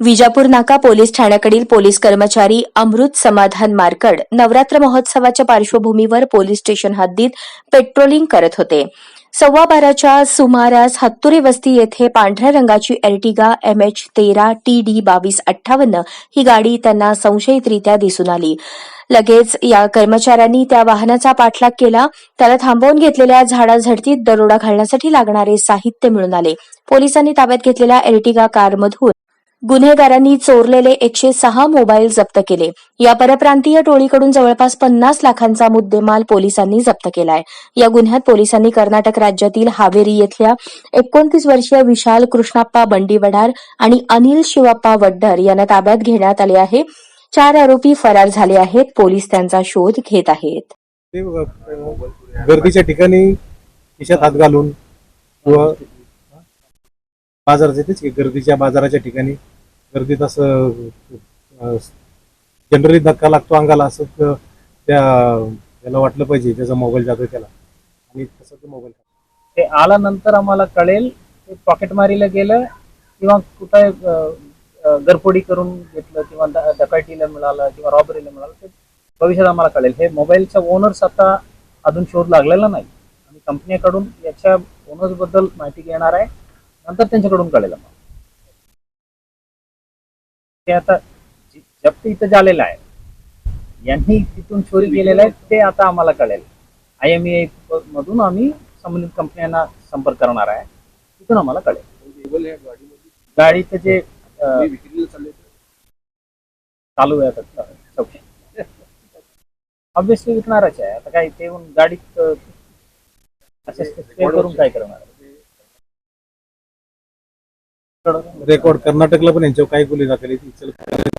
विजापूर नाका police ठाण्याकडील police कर्मचारी अमृत समाधान मार्कड नवरात्र महोत्सवाच्या पार्श्वभूमीवर पोलीस स्टेशन हद्दीत पेट्रोलिंग करत होते. सव्वा बाराच्या सुमारास हत्तुरी वस्ती येथे पांढऱ्या रंगाची एर्टिगा एम एच तेरा टी डी बावीस अठ्ठावन्न ही गाडी त्यांना संशयितरित्या दिसून आली. लगेच या कर्मचाऱ्यांनी त्या वाहनाचा पाठलाग केला. त्याला थांबवून घेतलेल्या झाडाझडतीत दरोडा घालण्यासाठी लागणारे साहित्य मिळून आले. पोलिसांनी ताब्यात घेतलेल्या एर्टिगा कारमधून गुन्हेगारांनी चोरलेले एकशे सहा मोबाईल जप्त केले. या परप्रांतीय टोळीकडून जवळपास पन्नास लाखांचा मुद्देमाल पोलिसांनी जप्त केलाय. या गुन्ह्यात पोलिसांनी कर्नाटक राज्यातील हावेरी येथल्या एकोणतीस वर्षीय विशाल कृष्णाप्पा बंडीवडार आणि अनिल शिवाप्पा वड्डर यांना ताब्यात घेण्यात आले आहे. चार आरोपी फरार झाले आहेत. पोलीस त्यांचा शोध घेत आहेत. गर्दीच्या ठिकाणी खिशात हात घालून किंवा बाजार तेच की गर्दीच्या बाजाराच्या ठिकाणी गर्दीत असं जनरली धक्का लागतो अंगाला असं त्या त्याला वाटलं पाहिजे त्याचा मोबाईल जातो त्याला. आणि तसं ते मोबाईल ते आल्यानंतर आम्हाला कळेल ते पॉकेट मारीला गेलं किंवा कुठं अं, गरफोडी करून घेतलं किंवा डकाटीला मिळालं किंवा रॉबरीला मिळालं ते भविष्यात आम्हाला कळेल. हे मोबाईलच्या ओनर्स आता अजून शोध लागलेला नाही. आणि कंपनीकडून याच्या ओनर्सबद्दल माहिती घेणार आहे. नंतर त्यांच्याकडून कळेल मग ते आता जप्त इथं झालेलं आहे यांनी तिथून चोरी केलेलं आहे ते आता आम्हाला कळेल. आय एम ए मधून आम्ही संबंधित कंपन्यांना संपर्क करणार आहे तिथून आम्हाला कळेल. गाडीचं जे चालू आहे आता चौकशी ऑब्विसली विकणारच आहे आता काय ते गाडीत करून काय करणार? रेकॉर्ड कर्नाटकला पण यांच्यावर काही गुन्हे दाखल आहेत.